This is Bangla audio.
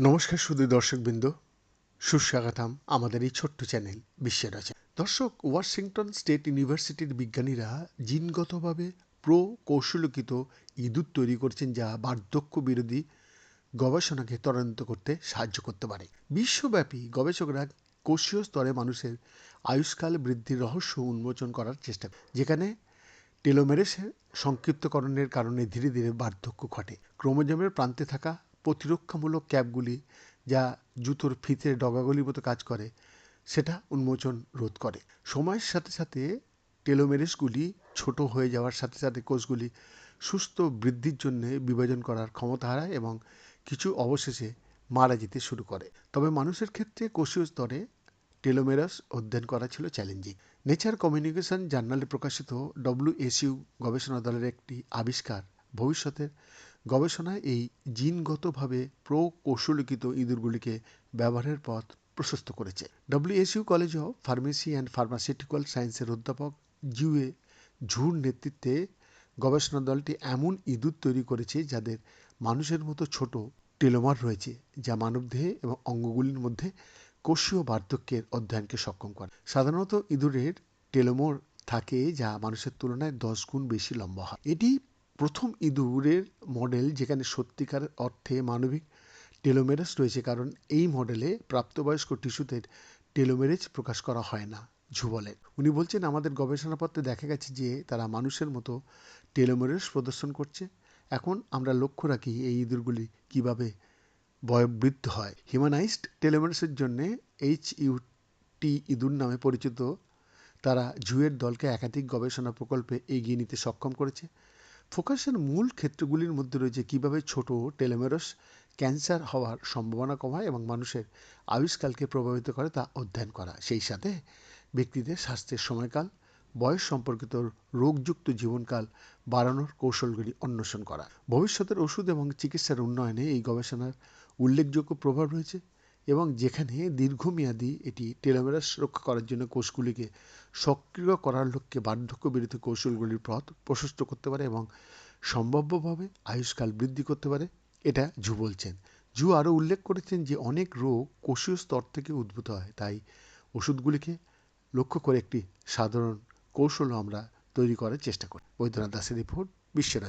নমস্কার শুধু দর্শকবৃন্দ। সুস্বাগতম আমাদের এই ছোট্ট চ্যানেল বিশ্বের আছে দর্শক, ওয়াশিংটন স্টেট ইউনিভার্সিটির বিজ্ঞানীরা জিনগতভাবে প্রকৌশলকিত ইঁদুর তৈরি করছেন যা বার্ধক্য বিরোধী গবেষণাকে ত্বরান্বিত করতে সাহায্য করতে পারে। বিশ্বব্যাপী গবেষকরা কোষীয় স্তরে মানুষের আয়ুষ্কাল বৃদ্ধির রহস্য উন্মোচন করার চেষ্টা যেখানে টেলোমেরেসের সংক্ষিপ্তকরণের কারণে ধীরে ধীরে বার্ধক্য ঘটে। ক্রোমোজোমের প্রান্তে থাকা প্রতিরক্ষামূলক ক্যাপগুলি যা জুতোর ফিতের ডগাগুলির মতো কাজ করে, সেটা উন্মোচন রোধ করে। সময়ের সাথে সাথে টেলোমেরেসগুলি ছোট হয়ে যাওয়ার সাথে সাথে কোষগুলি সুস্থ বৃদ্ধির জন্য বিভাজন করার ক্ষমতা হারায় এবং কিছু অবশেষে মারা যেতে শুরু করে। তবে মানুষের ক্ষেত্রে কোষীয় স্তরে টেলোমেরাস অধ্যয়ন করা ছিল চ্যালেঞ্জিং। নেচার কমিউনিকেশন জার্নালে প্রকাশিত ডব্লিউএসইউ গবেষণা দলের একটি আবিষ্কার ভবিষ্যতের গবেষণায় এই জিনগতভাবে প্রকৌশলিত ইঁদুরগুলিকে ব্যবহারের পথ প্রশস্ত করেছে। WSU college of pharmacy and pharmaceutical সায়েন্সের অধ্যাপক জিউএ ঝুর নেতৃত্বে গবেষণা দলটি এমন ইঁদুর তৈরি করেছে যাদের মানুষের মতো ছোট টেলোমার রয়েছে, যা মানবদেহে এবং অঙ্গগুলির মধ্যে কোষীয় বার্ধক্যের অধ্যয়নকে সক্ষম করে। সাধারণত ইঁদুরের টেলোমোর থাকে যা মানুষের তুলনায় দশ গুণ বেশি লম্বা হয়। এটি প্রথম ইঁদুরের মডেল যেখানে সত্যিকার অর্থে মানবিক টেলোমেরাস রয়েছে, কারণ এই মডেলে প্রাপ্তবয়স্ক টিস্যুতে টেলোমেরেজ প্রকাশ করা হয় না, ঝু বলেন উনি বলছেন, আমাদের গবেষণাপত্রে দেখা গেছে যে তারা মানুষের মতো টেলোমেরেস প্রদর্শন করছে। এখন আমরা লক্ষ্য রাখি এই ইঁদুরগুলি কীভাবে বয়োবৃদ্ধ হয়। হিউম্যানাইজড টেলোমেরেসের জন্য এইচ ইউটি ইঁদুর নামে পরিচিত তারা জুয়ের দলকে একাধিক গবেষণা প্রকল্পে এগিয়ে নিতে সক্ষম করেছে। ফোকাসের মূল ক্ষেত্রগুলির মধ্যে রয়েছে কীভাবে ছোট টেলোমেরস ক্যান্সার হওয়ার সম্ভাবনা কমায় এবং মানুষের আয়ুষ্কালকে প্রভাবিত করে তা অধ্যয়ন করা। সেই সাথে ব্যক্তিদের স্বাস্থ্যের সময়কাল, বয়স সম্পর্কিত রোগযুক্ত জীবনকাল বাড়ানোর কৌশলগুলি অন্বেষণ করা। ভবিষ্যতের ওষুধ এবং চিকিৎসার উন্নয়নে এই গবেষণার উল্লেখযোগ্য প্রভাব রয়েছে এবং যেখানে দীর্ঘমেয়াদী এটি টেলোমেরাস রক্ষা করার জন্য কোষগুলিকে সক্রিয় করার লক্ষ্যে বার্ধক্য বিরোধী কৌশলগুলির পথ প্রশস্ত করতে পারে এবং সম্ভাব্যভাবে আয়ুষ্কাল বৃদ্ধি করতে পারে। এটা জু বলছেন। জু আরও উল্লেখ করেছেন যে অনেক রোগ কোষীয় স্তর থেকে উদ্ভূত হয়। তাই ওষুধগুলিকে লক্ষ্য করে একটি সাধারণ কৌশলও আমরা তৈরি করার চেষ্টা করি। বৈদ্যনাথ দাসের রিপোর্ট বিশ্বের